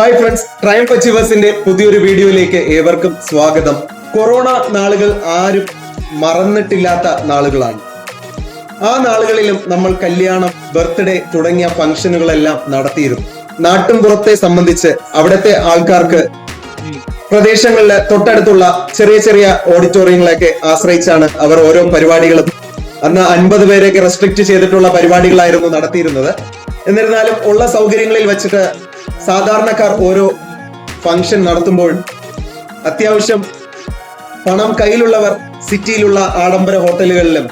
Hi friends triumph അച്ചീവേഴ്സിന്റെ പുതിയൊരു വീഡിയോയിലേക്ക് ഏവർക്കും സ്വാഗതം. കൊറോണ നാളുകൾ ആരും മറന്നിട്ടില്ലാത്ത നാളുകളാണ്. ആ നാളുകളിലും നമ്മൾ കല്യാണം ബർത്ത്ഡേ തുടങ്ങിയ ഫംഗ്ഷനുകളെല്ലാം നടത്തിയിരുന്നു. നാട്ടും പുറത്തെ സംബന്ധിച്ച് അവിടുത്തെ ആൾക്കാർക്ക് പ്രദേശങ്ങളിലെ തൊട്ടടുത്തുള്ള ചെറിയ ചെറിയ ഓഡിറ്റോറിയങ്ങളെയൊക്കെ ആശ്രയിച്ചാണ് അവർ ഓരോ പരിപാടികളും അന്ന് അൻപത് പേരെയൊക്കെ റെസ്ട്രിക്ട് ചെയ്തിട്ടുള്ള പരിപാടികളായിരുന്നു നടത്തിയിരുന്നത്. എന്നിരുന്നാലും ഉള്ള സൗകര്യങ്ങളിൽ വെച്ചിട്ട് സാധാരണക്കാർ ഓരോ ഫംഗ്ഷൻ നടത്തുമ്പോൾ അത്യാവശ്യം പണം കയ്യിലുള്ളവർ സിറ്റിയിലുള്ള ആഡംബര ഹോട്ടലുകളിലും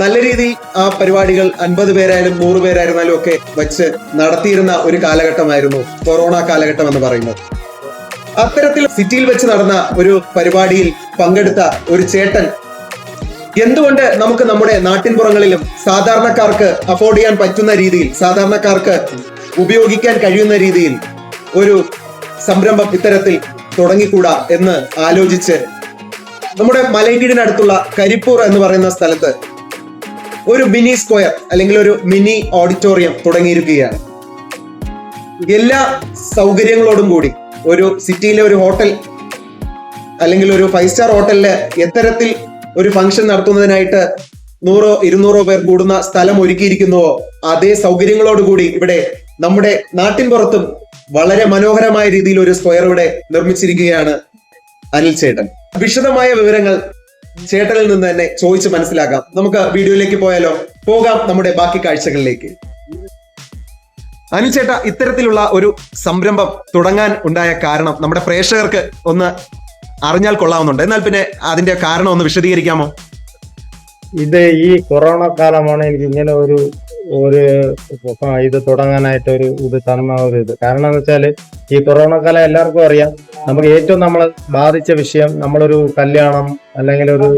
നല്ല രീതിയിൽ ആ പരിപാടികൾ അൻപത് പേരായാലും നൂറ് പേരായിരുന്നാലും ഒക്കെ വെച്ച് നടത്തിയിരുന്ന ഒരു കാലഘട്ടമായിരുന്നു കൊറോണ കാലഘട്ടം എന്ന് പറയുന്നത്. അത്തരത്തിൽ സിറ്റിയിൽ വെച്ച് നടന്ന ഒരു പരിപാടിയിൽ പങ്കെടുത്ത ഒരു ചേട്ടൻ എന്തുകൊണ്ട് നമുക്ക് നമ്മുടെ നാട്ടിൻപുറങ്ങളിലും സാധാരണക്കാർക്ക് അഫോർഡ് ചെയ്യാൻ പറ്റുന്ന രീതിയിൽ സാധാരണക്കാർക്ക് ഉപയോഗിക്കാൻ കഴിയുന്ന രീതിയിൽ ഒരു സംരംഭം ഇത്തരത്തിൽ തുടങ്ങിക്കൂടാ എന്ന് ആലോചിച്ച് നമ്മുടെ മലയിടീടിനടുത്തുള്ള കരിപ്പൂർ എന്ന് പറയുന്ന സ്ഥലത്ത് ഒരു മിനി സ്ക്വയർ അല്ലെങ്കിൽ ഒരു മിനി ഓഡിറ്റോറിയം തുടങ്ങിയിരിക്കുകയാണ്. എല്ലാ സൗകര്യങ്ങളോടും കൂടി ഒരു സിറ്റിയിലെ ഒരു ഹോട്ടൽ അല്ലെങ്കിൽ ഒരു ഫൈവ് സ്റ്റാർ ഹോട്ടലിൽ എത്തരത്തിൽ ഒരു ഫംഗ്ഷൻ നടത്തുന്നതിനായിട്ട് നൂറോ ഇരുന്നൂറോ പേർ കൂടുന്ന സ്ഥലം ഒരുക്കിയിരിക്കുന്നുവോ അതേ സൗകര്യങ്ങളോടുകൂടി ഇവിടെ നമ്മുടെ നാട്ടിൻ പുറത്തും വളരെ മനോഹരമായ രീതിയിൽ ഒരു സ്ക്വയർ ഇവിടെ നിർമ്മിച്ചിരിക്കുകയാണ് അനിൽ ചേട്ടൻ. വിശദമായ വിവരങ്ങൾ ചേട്ടനിൽ നിന്ന് തന്നെ ചോദിച്ച് മനസ്സിലാക്കാം. നമുക്ക് വീഡിയോയിലേക്ക് പോയാലോ? പോകാം നമ്മുടെ ബാക്കി കാഴ്ചകളിലേക്ക്. അനിൽ ചേട്ട ഇത്തരത്തിലുള്ള ഒരു സംരംഭം തുടങ്ങാൻ ഉണ്ടായ കാരണം നമ്മുടെ പ്രേക്ഷകർക്ക് ഒന്ന് അറിഞ്ഞാൽ കൊള്ളാവുന്നുണ്ട്. എന്നാൽ പിന്നെ അതിന്റെ കാരണം ഒന്ന് വിശദീകരിക്കാമോ? ഇത് ഈ കൊറോണ കാലമാണ് എനിക്ക് ഇങ്ങനെ ഒരു ഒരു ഇത് തുടങ്ങാനായിട്ട് ഒരു ഇത് തന്ന ഒരു ഇത് കാരണം എന്ന് വെച്ചാൽ ഈ കൊറോണ കാലം എല്ലാവർക്കും അറിയാം. നമുക്ക് ഏറ്റവും നമ്മൾ ബാധിച്ച വിഷയം നമ്മളൊരു കല്യാണം അല്ലെങ്കിൽ ഒരു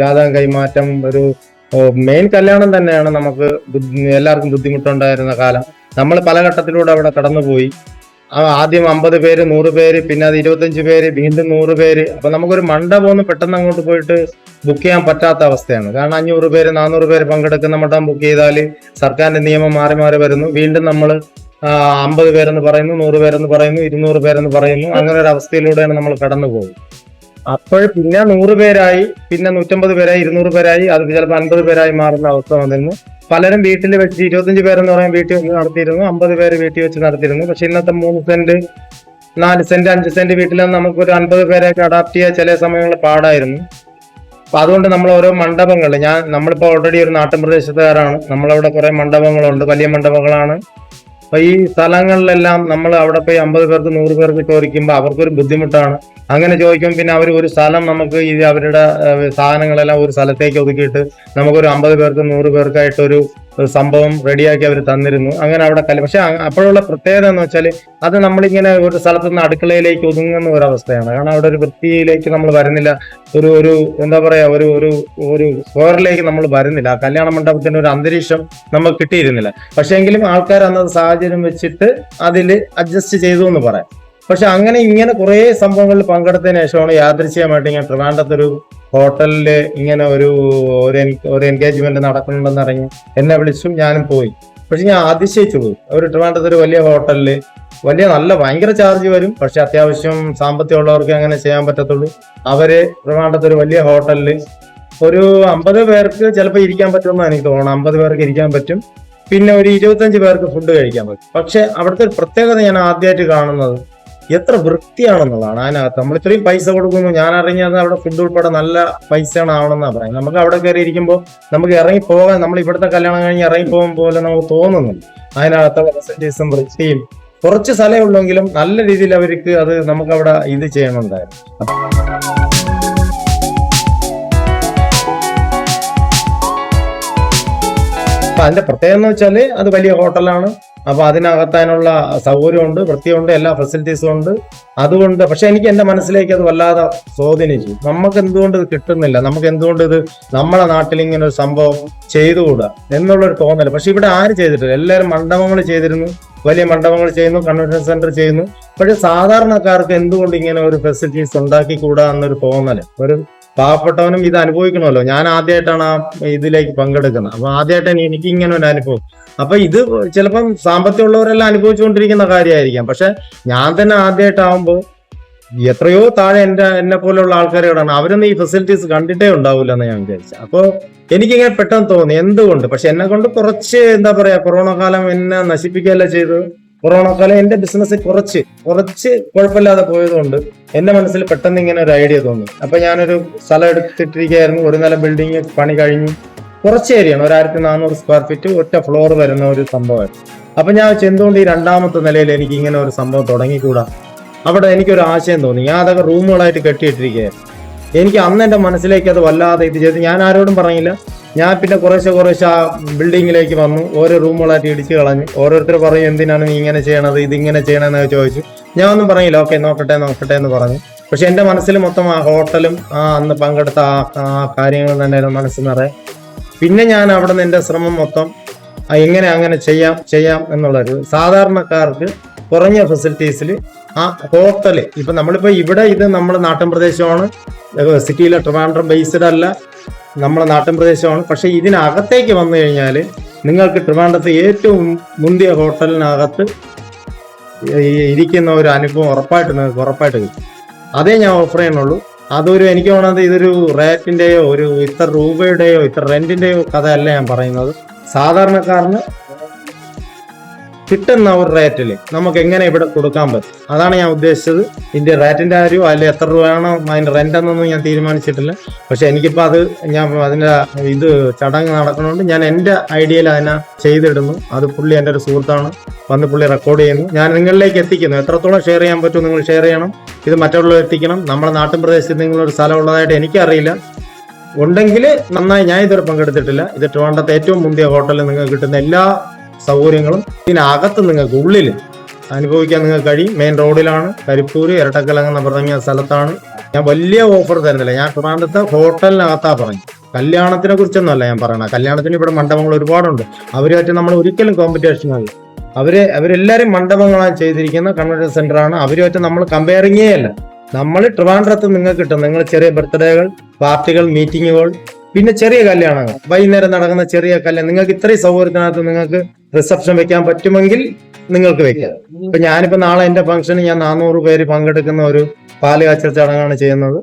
ജാതകം കൈമാറ്റം ഒരു മെയിൻ കല്യാണം തന്നെയാണ് നമുക്ക് എല്ലാവർക്കും ബുദ്ധിമുട്ടുണ്ടായിരുന്ന കാലം. നമ്മൾ പല ഘട്ടത്തിലൂടെ അവിടെ കടന്നുപോയി. ആദ്യം അമ്പത് പേര് നൂറ് പേര് പിന്നെ അത് ഇരുപത്തഞ്ച് പേര് വീണ്ടും നൂറ് പേര്. അപ്പൊ നമുക്കൊരു മണ്ഡപം ഒന്ന് പെട്ടെന്ന് അങ്ങോട്ട് പോയിട്ട് ബുക്ക് ചെയ്യാൻ പറ്റാത്ത അവസ്ഥയാണ്. കാരണം അഞ്ഞൂറ് പേര് നാനൂറ് പേര് പങ്കെടുക്കുന്ന മട്ടം ബുക്ക് ചെയ്താൽ സർക്കാരിന്റെ നിയമം മാറി മാറി വരുന്നു. വീണ്ടും നമ്മൾ അമ്പത് പേരെന്ന് പറയുന്നു നൂറ് പേരെന്ന് പറയുന്നു ഇരുന്നൂറ് പേരെന്ന് പറയുന്നു. അങ്ങനെ ഒരു അവസ്ഥയിലൂടെയാണ് നമ്മൾ കടന്നു പോകും അപ്പോൾ പിന്നെ നൂറ് പേരായി പിന്നെ നൂറ്റമ്പത് പേരായി ഇരുന്നൂറ് പേരായി അത് ചിലപ്പോൾ അൻപത് പേരായി മാറുന്ന അവസ്ഥ വന്നിരുന്നു. പലരും വീട്ടിൽ വെച്ച് ഇരുപത്തഞ്ച് പേരെന്ന് പറയാൻ വീട്ടിൽ വെച്ച് നടത്തിയിരുന്നു അമ്പത് പേര് വീട്ടിൽ വെച്ച് നടത്തിയിരുന്നു. പക്ഷെ ഇന്നത്തെ മൂന്ന് സെന്റ് നാല് സെന്റ് അഞ്ച് സെന്റ് വീട്ടിൽ നമുക്ക് ഒരു അൻപത് പേരെയൊക്കെ അഡാപ്റ്റ് ചെയ്യാൻ ചില സമയങ്ങളിൽ പാടായിരുന്നു. അപ്പൊ അതുകൊണ്ട് നമ്മൾ ഓരോ മണ്ഡപങ്ങൾ ഞാൻ നമ്മളിപ്പോ ഓൾറെഡി ഒരു നാട്ടിൻ പ്രദേശത്തുകാരാണ് നമ്മളവിടെ കുറെ മണ്ഡപങ്ങളുണ്ട് വലിയ മണ്ഡപങ്ങളാണ്. അപ്പൊ ഈ സ്ഥലങ്ങളിലെല്ലാം നമ്മൾ അവിടെ പോയി അമ്പത് പേർക്ക് നൂറ് പേർക്ക് ചോദിക്കുമ്പോൾ അവർക്കൊരു ബുദ്ധിമുട്ടാണ്. അങ്ങനെ ചോദിക്കുമ്പോൾ പിന്നെ അവർ ഒരു സ്ഥലം നമുക്ക് ഈ അവരുടെ സാധനങ്ങളെല്ലാം ഒരു സ്ഥലത്തേക്ക് ഒതുക്കിയിട്ട് നമുക്കൊരു അമ്പത് പേർക്ക് നൂറ് പേർക്കായിട്ട് ഒരു സംഭവം റെഡിയാക്കി അവർ തന്നിരുന്നു. അങ്ങനെ അവിടെ കല പക്ഷെ അപ്പോഴുള്ള പ്രത്യേകത എന്ന് വെച്ചാൽ അത് നമ്മളിങ്ങനെ ഒരു സ്ഥലത്ത് നിന്ന് അടുക്കളയിലേക്ക് ഒതുങ്ങുന്ന ഒരു അവസ്ഥയാണ് കാരണം അവിടെ ഒരു വൃത്തിയിലേക്ക് നമ്മൾ വരുന്നില്ല. ഒരു ഒരു എന്താ പറയാ ഒരു ഒരു ഒരു സ്ക്വയറിലേക്ക് നമ്മൾ വരുന്നില്ല. കല്യാണ മണ്ഡപത്തിന്റെ ഒരു അന്തരീക്ഷം നമുക്ക് കിട്ടിയിരുന്നില്ല. പക്ഷെ എങ്കിലും ആൾക്കാർ അന്നത് സാഹചര്യം വെച്ചിട്ട് അതിൽ അഡ്ജസ്റ്റ് ചെയ്തു എന്ന് പറയാം. പക്ഷെ അങ്ങനെ ഇങ്ങനെ കുറേ സംഭവങ്ങളിൽ പങ്കെടുത്തതിന് ശേഷമാണ് യാദൃശ്യമായിട്ട് ഞാൻ ട്രിവാൻഡത്തൊരു ഹോട്ടലിൽ ഇങ്ങനെ ഒരു ഒരു എൻഗേജ്മെന്റ് നടക്കുന്നുണ്ടെന്ന് അറിഞ്ഞ് എന്നെ വിളിച്ചും ഞാനും പോയി. പക്ഷെ ഞാൻ അതിശയിച്ചു പോയി. ഒരു ട്രിവാൻഡത്ത് ഒരു വലിയ ഹോട്ടലിൽ വലിയ നല്ല ഭയങ്കര ചാർജ് വരും. പക്ഷെ അത്യാവശ്യം സാമ്പത്തികമുള്ളവർക്ക് അങ്ങനെ ചെയ്യാൻ പറ്റത്തുള്ളൂ. അവർ ട്രിവാൻഡത്ത് ഒരു വലിയ ഹോട്ടലിൽ ഒരു അമ്പത് പേർക്ക് ചിലപ്പോൾ ഇരിക്കാൻ പറ്റുമെന്നാണ് എനിക്ക് തോന്നുന്നത്. അമ്പത് പേർക്ക് ഇരിക്കാൻ പറ്റും. പിന്നെ ഒരു ഇരുപത്തഞ്ച് പേർക്ക് ഫുഡ് കഴിക്കാൻ പറ്റും. പക്ഷെ അവിടുത്തെ പ്രത്യേകത ഞാൻ ആദ്യമായിട്ട് കാണുന്നത് എത്ര വൃത്തിയാണെന്നുള്ളതാണ്. അതിനകത്ത് നമ്മൾ ഇത്രയും പൈസ കൊടുക്കുന്നു. ഞാൻ അറിഞ്ഞത് അവിടെ ഫുഡ് ഉൾപ്പെടെ നല്ല പൈസയാണ് ആവണമെന്നാണ് പറയുന്നത്. നമുക്ക് അവിടെ കയറി ഇരിക്കുമ്പോൾ നമുക്ക് ഇറങ്ങി പോകാൻ നമ്മൾ ഇവിടുത്തെ കല്യാണം കഴിഞ്ഞ് ഇറങ്ങി പോകാൻ പോലെ നമുക്ക് തോന്നുന്നില്ല അതിനകത്തെ ഫെസിലിറ്റീസും വൃത്തിയും കുറച്ച് സ്ഥലമേ ഉള്ളെങ്കിലും നല്ല രീതിയിൽ അവർക്ക് അത് നമുക്ക് അവിടെ ഇത് ചെയ്യണമുണ്ടായിരുന്നു അപ്പൊ അതിന്റെ പ്രത്യേകത എന്ന് വെച്ചാൽ അത് വലിയ ഹോട്ടലാണ്. അപ്പൊ അതിനകത്താനുള്ള സൗകര്യമുണ്ട് വൃത്തിയുണ്ട് എല്ലാ ഫെസിലിറ്റീസും ഉണ്ട്. അതുകൊണ്ട് പക്ഷെ എനിക്ക് എന്റെ മനസ്സിലേക്ക് അത് വല്ലാതെ സ്വാധീനിച്ചു നമുക്ക് എന്തുകൊണ്ട് ഇത് കിട്ടുന്നില്ല? നമുക്ക് എന്തുകൊണ്ട് ഇത് നമ്മുടെ നാട്ടിൽ ഇങ്ങനെ ഒരു സംഭവം ചെയ്തുകൂടാ എന്നുള്ളൊരു തോന്നൽ പക്ഷെ ഇവിടെ ആര് ചെയ്തിട്ടില്ല? എല്ലാവരും മണ്ഡപങ്ങൾ ചെയ്തിരുന്നു വലിയ മണ്ഡപങ്ങൾ ചെയ്യുന്നു കൺവെൻഷൻ സെന്റർ ചെയ്യുന്നു. പക്ഷെ സാധാരണക്കാർക്ക് എന്തുകൊണ്ട് ഇങ്ങനെ ഒരു ഫെസിലിറ്റീസ് ഉണ്ടാക്കിക്കൂടാ എന്നൊരു തോന്നൽ ഒരു പാവപ്പെട്ടവനും ഇത് അനുഭവിക്കണമല്ലോ. ഞാൻ ആദ്യമായിട്ടാണ് ആ ഇതിലേക്ക് പങ്കെടുക്കുന്നത്. അപ്പൊ ആദ്യമായിട്ടാണ് എനിക്ക് ഇങ്ങനെ ഒരു അനുഭവം. അപ്പൊ ഇത് ചിലപ്പം സാമ്പത്തികമുള്ളവരെല്ലാം അനുഭവിച്ചുകൊണ്ടിരിക്കുന്ന കാര്യമായിരിക്കാം. പക്ഷെ ഞാൻ തന്നെ ആദ്യമായിട്ടാവുമ്പോൾ എത്രയോ താഴെ എന്റെ എന്നെ പോലെയുള്ള ആൾക്കാരോടാണ് അവരൊന്നും ഈ ഫെസിലിറ്റീസ് കണ്ടിട്ടേ ഉണ്ടാവില്ല എന്ന് ഞാൻ വിചാരിച്ചു. അപ്പോൾ എനിക്കിങ്ങനെ പെട്ടെന്ന് തോന്നി എന്തുകൊണ്ട്? പക്ഷെ എന്നെ കൊണ്ട് കുറച്ച് എന്താ പറയാ കൊറോണ കാലം എന്നെ നശിപ്പിക്കുകയല്ല ചെയ്തത്. കൊറോണ കാലം എന്റെ ബിസിനസ് കുറച്ച് കുറച്ച് കുഴപ്പമില്ലാതെ പോയതുകൊണ്ട് എന്റെ മനസ്സിൽ പെട്ടെന്ന് ഇങ്ങനെ ഒരു ഐഡിയ തോന്നി. അപ്പൊ ഞാനൊരു സ്ഥലം എടുത്തിട്ടിരിക്കുകയായിരുന്നു. ഒരു നില ബിൽഡിംഗ് പണി കഴിഞ്ഞു. കുറച്ച് ഏരിയയാണ് ഒരു ആയിരത്തി നാനൂറ് സ്ക്വയർ ഫീറ്റ് ഒറ്റ ഫ്ലോർ വരുന്ന ഒരു സംഭവമായിരുന്നു. അപ്പൊ ഞാൻ എന്തുകൊണ്ട് ഈ രണ്ടാമത്തെ നിലയിൽ എനിക്ക് ഇങ്ങനെ ഒരു സംഭവം തുടങ്ങിക്കൂടാ? അവിടെ എനിക്കൊരു ആശയം തോന്നി. ഞാൻ അതൊക്കെ റൂമുകളായിട്ട് കെട്ടിയിട്ടിരിക്കുകയായിരുന്നു. എനിക്ക് അന്ന് എന്റെ മനസ്സിലേക്ക് അത് വല്ലാതെ ഇത് ചെയ്ത്. ഞാൻ ആരോടും പറഞ്ഞില്ല. ഞാൻ പിന്നെ കുറേശ്ശെ കുറേശ്ശെ ആ ബിൽഡിങ്ങിലേക്ക് വന്നു. ഓരോ റൂമുകളായിട്ട് ഇടിച്ച് കളഞ്ഞു. ഓരോരുത്തർ പറയും എന്തിനാണ് നീ ഇങ്ങനെ ചെയ്യണത്? ഇതിങ്ങനെ ചെയ്യണമെന്ന് ചോദിച്ചു. ഞാൻ ഒന്നും പറഞ്ഞില്ല. ഓക്കെ നോക്കട്ടെ നോക്കട്ടെ എന്ന് പറഞ്ഞു. പക്ഷെ എന്റെ മനസ്സിൽ മൊത്തം ആ ഹോട്ടലും ആ അന്ന് പങ്കെടുത്ത ആ കാര്യങ്ങൾ തന്നെ മനസ്സിൽ നിറയെ. പിന്നെ ഞാൻ അവിടെ നിന്ന് എന്റെ ശ്രമം മൊത്തം എങ്ങനെ അങ്ങനെ ചെയ്യാം ചെയ്യാം എന്നുള്ളൊരു സാധാരണക്കാർക്ക് കുറഞ്ഞ ഫെസിലിറ്റീസിൽ ആ ഹോട്ടൽ. ഇപ്പം നമ്മളിപ്പോൾ ഇവിടെ ഇത് നമ്മൾ നാട്ടിൻ പ്രദേശമാണ്. സിറ്റിയിലെ ട്രിവാൻഡ്രം ബേസ്ഡ് അല്ല. നമ്മളെ നാട്ടിൻ പ്രദേശമാണ്. പക്ഷെ ഇതിനകത്തേക്ക് വന്നു കഴിഞ്ഞാൽ നിങ്ങൾക്ക് ട്രിവാൻഡ്രത്ത് ഏറ്റവും മുന്തിയ ഹോട്ടലിനകത്ത് ഇരിക്കുന്ന ഒരു അനുഭവം ഉറപ്പായിട്ട് നിങ്ങൾക്ക് ഉറപ്പായിട്ട് കിട്ടും. അതേ ഞാൻ ഓഫർ ചെയ്യുന്നുള്ളൂ. അതൊരു എനിക്ക് തോന്നുന്നത് ഇതൊരു റേറ്റിന്റെയോ ഒരു ഇത്ര രൂപയുടെയോ ഇത്ര റെന്റിന്റെയോ കഥയല്ല ഞാൻ പറയുന്നത്. സാധാരണക്കാരന് കിട്ടുന്ന ഒരു റേറ്റിൽ നമുക്ക് എങ്ങനെ ഇവിടെ കൊടുക്കാൻ പറ്റും? അതാണ് ഞാൻ ഉദ്ദേശിച്ചത്. ഇതിന്റെ റേറ്റിന്റെ കാര്യമോ അല്ലെ എത്ര രൂപയാണോ അതിന്റെ റെന്റ് എന്നൊന്നും ഞാൻ തീരുമാനിച്ചിട്ടില്ല. പക്ഷെ എനിക്കിപ്പോ അത് ഞാൻ അതിന്റെ ഇത് ചടങ്ങ് നടക്കണോണ്ട് ഞാൻ എന്റെ ഐഡിയയിൽ അതിനെ ചെയ്തിടുന്നു. അത് പുള്ളി എന്റെ ഒരു സുഹൃത്താണ്. വന്ന് പുള്ളി റെക്കോർഡ് ചെയ്യുന്നു. ഞാൻ നിങ്ങളിലേക്ക് എത്തിക്കുന്നു. എത്രത്തോളം ഷെയർ ചെയ്യാൻ പറ്റും നിങ്ങൾ ഷെയർ ചെയ്യണം. ഇത് മറ്റുള്ളവർ എത്തിക്കണം. നമ്മുടെ നാട്ടിൻ പ്രദേശത്ത് നിങ്ങളൊരു സ്ഥലം ഉള്ളതായിട്ട് എനിക്കറിയില്ല. ഉണ്ടെങ്കിൽ നന്നായി ഞാൻ ഇതുവരെ പങ്കെടുത്തിട്ടില്ല. ഇത് ട്രിവാണ്ടത്തെ ഏറ്റവും മുന്തിയ ഹോട്ടലിൽ നിങ്ങൾക്ക് കിട്ടുന്ന എല്ലാ സൗകര്യങ്ങളും ഇതിനകത്ത് നിങ്ങൾക്ക് ഉള്ളിൽ അനുഭവിക്കാൻ നിങ്ങൾക്ക് കഴിയും. മെയിൻ റോഡിലാണ് കരിപ്പൂർ ഇരട്ടക്കലങ്ങ് എന്ന് പറഞ്ഞ സ്ഥലത്താണ്. ഞാൻ വലിയ ഓഫർ തരുന്നില്ല. ഞാൻ കുറാണ്ടത്തെ ഹോട്ടലിനകത്താ പറഞ്ഞു കല്യാണത്തിനെ കുറിച്ചൊന്നുമല്ല ഞാൻ പറയണത്. കല്യാണത്തിന് ഇവിടെ മണ്ഡപങ്ങൾ ഒരുപാടുണ്ട്. അവരുമായിട്ട് നമ്മൾ ഒരിക്കലും കോമ്പറ്റീഷൻ ആയി അവർ അവരെല്ലാരും മണ്ഡപങ്ങളാണ് ചെയ്തിരിക്കുന്ന കൺവെൻഷൻ സെന്ററാണ് അവരുമായിട്ട് നമ്മൾ കമ്പയറിങ്ങേ അല്ല നമ്മൾ ട്രിവാൻഡ്രത്ത് നിങ്ങൾക്ക് കിട്ടും. നിങ്ങൾ ചെറിയ ബർത്ത്ഡേകൾ പാർട്ടികൾ മീറ്റിങ്ങുകൾ പിന്നെ ചെറിയ കല്യാണങ്ങൾ. വൈകുന്നേരം നടക്കുന്ന ചെറിയ കല്യാണം നിങ്ങൾക്ക് ഇത്രയും സൗകര്യത്തിനകത്ത് നിങ്ങൾക്ക് റിസപ്ഷൻ വെക്കാൻ പറ്റുമെങ്കിൽ നിങ്ങൾക്ക് വെക്കാം. ഇപ്പൊ ഞാനിപ്പോ നാളെ എന്റെ ഫംഗ്ഷന് ഞാൻ നാനൂറ് പേര് പങ്കെടുക്കുന്ന ഒരു പാൽ കാച്ചൽ ചടങ്ങാണ് ചെയ്യുന്നത്.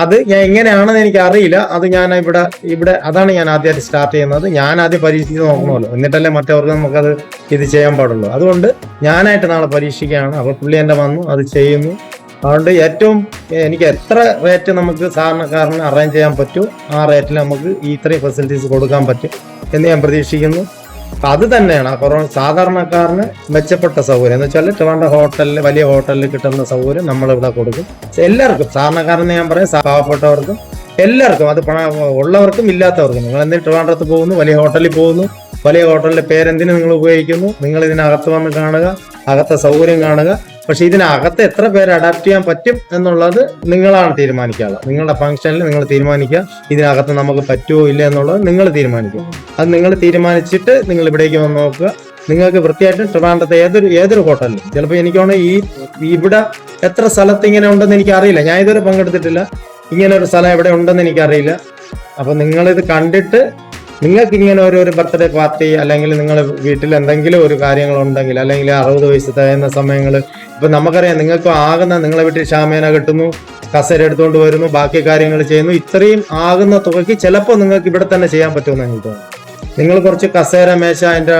അത് ഞാൻ എങ്ങനെയാണെന്ന് എനിക്ക് അറിയില്ല അത് ഞാൻ ഇവിടെ ഇവിടെ അതാണ് ഞാൻ ആദ്യമായിട്ട് സ്റ്റാർട്ട് ചെയ്യുന്നത്. ഞാൻ ആദ്യം പരീക്ഷിച്ച് നോക്കണമല്ലോ. എന്നിട്ടല്ലേ മറ്റവർക്ക് നമുക്കത് ഇത് ചെയ്യാൻ പാടുള്ളൂ. അതുകൊണ്ട് ഞാനായിട്ട് നാളെ പരീക്ഷിക്കുകയാണ്. അപ്പോൾ പുള്ളി എന്റെ വന്നു അത് ചെയ്യുന്നു. അതുകൊണ്ട് ഏറ്റവും എനിക്ക് എത്ര റേറ്റ് നമുക്ക് സാധാരണക്കാരന് അറേഞ്ച് ചെയ്യാൻ പറ്റും ആ റേറ്റിൽ നമുക്ക് ഈ ഇത്രയും ഫെസിലിറ്റീസ് കൊടുക്കാൻ പറ്റും എന്ന് ഞാൻ പ്രതീക്ഷിക്കുന്നു. അപ്പൊ അത് തന്നെയാണ്. കൊറോണ സാധാരണക്കാരന് മെച്ചപ്പെട്ട സൗകര്യം. എന്ന് വെച്ചാൽ ട്രിവാൻഡ്രം ഹോട്ടലിൽ വലിയ ഹോട്ടലിൽ കിട്ടുന്ന സൗകര്യം നമ്മൾ ഇവിടെ കൊടുക്കും എല്ലാവർക്കും സാധാരണക്കാരെന്ന് ഞാൻ പറയും പാവപ്പെട്ടവർക്കും എല്ലാവർക്കും അത് പണ ഉള്ളവർക്കും ഇല്ലാത്തവർക്കും. നിങ്ങൾ എന്തെങ്കിലും ട്രിവാൻഡ്രത്ത് പോകുന്നു? വലിയ ഹോട്ടലിൽ പോകുന്നു. വലിയ ഹോട്ടലിന്റെ പേരെന്തിനു നിങ്ങൾ ഉപയോഗിക്കുന്നു? നിങ്ങൾ ഇതിനകത്ത് വന്ന് കാണുക അകത്തെ സൗകര്യം കാണുക. പക്ഷെ ഇതിനകത്ത് എത്ര പേര് അഡാപ്റ്റ് ചെയ്യാൻ പറ്റും എന്നുള്ളത് നിങ്ങളാണ് തീരുമാനിക്കാനുള്ളത് നിങ്ങളുടെ ഫംഗ്ഷനിൽ നിങ്ങൾ തീരുമാനിക്കുക ഇതിനകത്ത് നമുക്ക് പറ്റുമോ ഇല്ല എന്നുള്ളത് നിങ്ങൾ തീരുമാനിക്കുക അത് നിങ്ങൾ തീരുമാനിച്ചിട്ട് നിങ്ങൾ ഇവിടേക്ക് വന്ന് നോക്കുക. നിങ്ങൾക്ക് വൃത്തിയായിട്ട് ട്രിവാൻഡ്രത്തെ ഏതൊരു ഏതൊരു ഹോട്ടലിലും. ചിലപ്പോൾ എനിക്കാണെങ്കിൽ ഈ ഇവിടെ എത്ര സ്ഥലത്ത് ഇങ്ങനെ ഉണ്ടെന്ന് എനിക്ക് അറിയില്ല ഞാൻ ഇതുവരെ പങ്കെടുത്തിട്ടില്ല. ഇങ്ങനെ ഒരു സ്ഥലം എവിടെ ഉണ്ടെന്ന് എനിക്കറിയില്ല. അപ്പൊ നിങ്ങളിത് കണ്ടിട്ട് നിങ്ങൾക്ക് ഇങ്ങനെ ഓരോരോ ബർത്ത്ഡേ പാർട്ടി അല്ലെങ്കിൽ നിങ്ങൾ വീട്ടിൽ എന്തെങ്കിലും ഒരു കാര്യങ്ങൾ ഉണ്ടെങ്കിൽ അല്ലെങ്കിൽ അറുപത് വയസ്സ് തികയുന്ന സമയങ്ങൾ ഇപ്പൊ നമുക്കറിയാം നിങ്ങൾക്ക് ആകുന്ന നിങ്ങളെ വീട്ടിൽ ഷാമേന കിട്ടുന്നു കസേര എടുത്തുകൊണ്ട് വരുന്നു ബാക്കി കാര്യങ്ങൾ ചെയ്യുന്നു ഇത്രയും ആകുന്ന തുകയ്ക്ക് ചിലപ്പോൾ നിങ്ങൾക്ക് ഇവിടെ തന്നെ ചെയ്യാൻ പറ്റുമെന്ന് എനിക്ക് തോന്നുന്നു. നിങ്ങൾ കുറച്ച് കസേര മേശ അതിന്റെ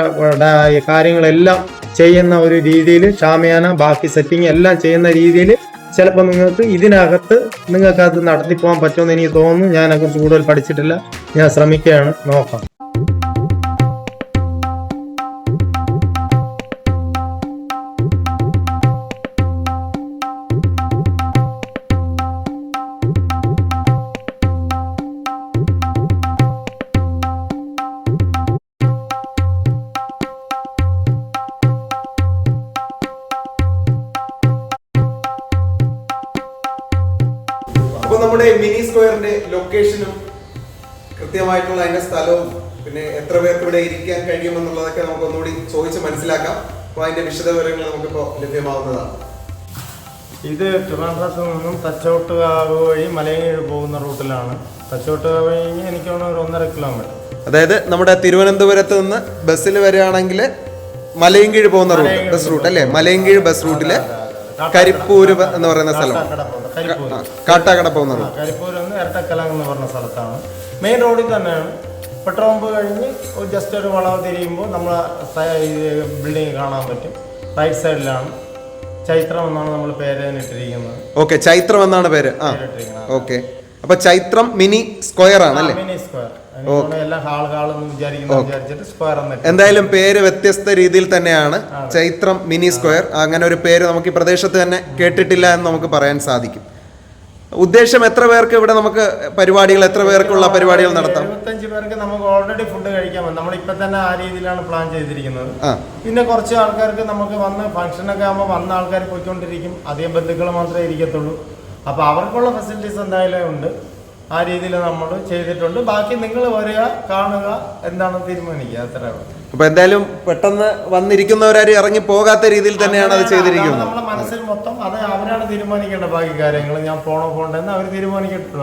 കാര്യങ്ങളെല്ലാം ചെയ്യുന്ന ഒരു രീതിയിൽ ഷാമിയാന ബാക്കി സെറ്റിംഗ് എല്ലാം ചെയ്യുന്ന രീതിയിൽ ചിലപ്പോൾ നിങ്ങൾക്ക് ഇതിനകത്ത് നിങ്ങൾക്ക് അത് നടത്തി പോകാൻ പറ്റുമെന്ന് എനിക്ക് തോന്നുന്നു. ഞാൻ അതിനെക്കുറിച്ച് കൂടുതൽ പഠിച്ചിട്ടില്ല. ഞാൻ ശ്രമിക്കുകയാണ്. നോക്കാം. ലൊക്കേഷനും കൃത്യമായിട്ടുള്ള അതിന്റെ സ്ഥലവും പിന്നെ എത്ര പേർക്ക് ഇവിടെ ഇരിക്കാൻ കഴിയുമെന്നുള്ളതൊക്കെ നമുക്ക് ഒന്നുകൂടി ചോദിച്ച് മനസ്സിലാക്കാം. അപ്പൊ അതിന്റെ വിശദവിവരങ്ങൾ നമുക്കിപ്പോ ലഭ്യമാവുന്നതാണ്. ഇത് ട്രിവാൻഡ്രത്ത് നിന്നും തച്ചോട്ടുകാവ് വഴി മലയങ്ങീഴ് പോകുന്ന റൂട്ടിലാണ്. തച്ചോട്ടുകാവ് വഴി എനിക്ക് ഒരു ഒന്നര കിലോമീറ്റർ അതായത് നമ്മുടെ തിരുവനന്തപുരത്ത് നിന്ന് ബസ്സിൽ വരികയാണെങ്കിൽ മലയൻകീഴ് പോകുന്ന റൂട്ട് ബസ് റൂട്ട് അല്ലേ? മലയൻകീഴ് ബസ് റൂട്ടിൽ കരിപ്പൂര് എന്ന് പറയുന്ന സ്ഥലം. കാട്ടാക്കടപ്പ് എന്ന് കരിപ്പൂർ കരിപ്പൂര് ഇരട്ടക്കലം എന്ന് പറഞ്ഞ സ്ഥലത്താണ്. മെയിൻ റോഡിൽ തന്നെയാണ്. പെട്രോൾ പമ്പ് കഴിഞ്ഞ് ഒരു ജസ്റ്റ് ഒരു വളവ് തിരിയുമ്പോൾ നമ്മൾ ബിൽഡിംഗ് കാണാൻ പറ്റും. റൈറ്റ് സൈഡിലാണ് ചൈത്രം എന്നാണ് നമ്മൾ പേര് ഇട്ടിരിക്കുന്നത്. ഓക്കെ ചൈത്രം എന്നാണ് പേര്. ആ ഓക്കെ അപ്പൊ ചൈത്രം മിനി സ്ക്വയർ ആണ് അല്ലേ മിനി സ്ക്വയർ. എല്ലാം ഹാൾ ഹാൾ എന്ന് വിചാരിക്കുന്ന വിചാരിച്ചിട്ട് സ്ക്വയർ എന്തായാലും പേര് വ്യത്യസ്ത രീതിയിൽ തന്നെയാണ്. ചൈത്രം മിനി സ്ക്വയർ അങ്ങനെ ഒരു പേര് നമുക്ക് ഈ പ്രദേശത്ത് തന്നെ കേട്ടിട്ടില്ല എന്ന് നമുക്ക് പറയാൻ സാധിക്കും. ഉദ്ദേശം എത്ര പേർക്ക് ഇവിടെ നമുക്ക് പരിപാടികൾ എത്ര പേർക്കുള്ള പരിപാടികൾ നടത്താം? എഴുപത്തഞ്ച് പേർക്ക് നമുക്ക് ഓൾറെഡി ഫുഡ് കഴിക്കാൻ പറ്റും നമ്മളിപ്പോൾ തന്നെ ആ രീതിയിലാണ് പ്ലാൻ ചെയ്തിരിക്കുന്നത്. പിന്നെ കുറച്ച് ആൾക്കാർക്ക് നമുക്ക് വന്ന് ഫംഗ്ഷനൊക്കെ ആകുമ്പോൾ വന്ന ആൾക്കാർ പോയിക്കൊണ്ടിരിക്കും. അധികം ബന്ധുക്കൾ മാത്രമേ ഇരിക്കത്തുള്ളൂ. അപ്പൊ അവർക്കുള്ള ഫെസിലിറ്റീസ് എന്തായാലും ഉണ്ട്. ആ രീതിയിൽ നമ്മൾ ചെയ്തിട്ടുണ്ട്. ബാക്കി നിങ്ങൾ വരിക കാണുക എന്താണെന്ന് തീരുമാനിക്കുക. അത്ര അപ്പൊ എന്തായാലും പെട്ടെന്ന് വന്നിരിക്കുന്നവരാരും ഇറങ്ങി പോകാത്ത രീതിയിൽ തന്നെയാണ് അത് ചെയ്തിരിക്കുന്നത്. നമ്മുടെ മനസ്സിൽ മൊത്തം. അത് അവരാണ് തീരുമാനിക്കേണ്ട ബാക്കി കാര്യങ്ങൾ ഞാൻ പോണോ പോണ്ടെന്ന് അവർ തീരുമാനിക്കട്ടെ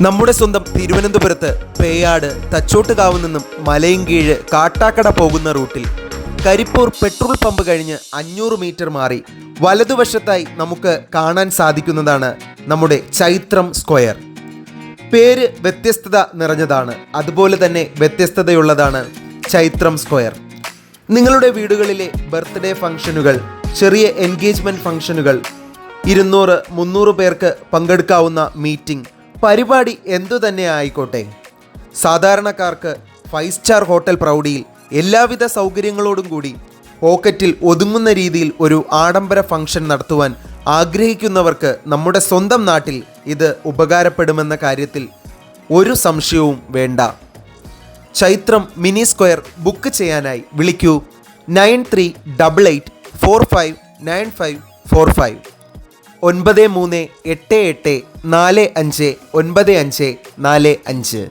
നമ്മുടെ സ്വന്തം തിരുവനന്തപുരത്ത് പേയാട് തച്ചോട്ടുകാവ് നിന്നും മലയൻകീഴ് കാട്ടാക്കട പോകുന്ന റൂട്ടിൽ കരിപ്പൂർ പെട്രോൾ പമ്പ് കഴിഞ്ഞ് അഞ്ഞൂറ് മീറ്റർ മാറി വലതുവശത്തായി നമുക്ക് കാണാൻ സാധിക്കുന്നതാണ് നമ്മുടെ ചൈത്രം സ്ക്വയർ. പേര് വ്യത്യസ്തത നിറഞ്ഞതാണ്. അതുപോലെ തന്നെ വ്യത്യസ്തതയുള്ളതാണ് ചൈത്രം സ്ക്വയർ. നിങ്ങളുടെ വീടുകളിലെ ബർത്ത്ഡേ ഫംഗ്ഷനുകൾ ചെറിയ എൻഗേജ്മെന്റ് ഫംഗ്ഷനുകൾ ഇരുന്നൂറ് മുന്നൂറ് പേർക്ക് പങ്കെടുക്കാവുന്ന മീറ്റിംഗ് പരിപാടി എന്തു തന്നെ ആയിക്കോട്ടെ. സാധാരണക്കാർക്ക് ഫൈവ് സ്റ്റാർ ഹോട്ടൽ പ്രൗഢിയിൽ എല്ലാവിധ സൗകര്യങ്ങളോടും കൂടി പോക്കറ്റിൽ ഒതുങ്ങുന്ന രീതിയിൽ ഒരു ആഡംബര ഫംഗ്ഷൻ നടത്തുവാൻ ആഗ്രഹിക്കുന്നവർക്ക് നമ്മുടെ സ്വന്തം നാട്ടിൽ ഇത് ഉപകാരപ്പെടുമെന്ന കാര്യത്തിൽ ഒരു സംശയവും വേണ്ട. ചൈത്രം മിനി സ്ക്വയർ ബുക്ക് ചെയ്യാനായി വിളിക്കൂ. Nine three double eight four five nine five four five. ഒൻപത് മൂന്ന് എട്ട് എട്ട് നാല് അഞ്ച് ഒൻപത് അഞ്ച് നാല് അഞ്ച്.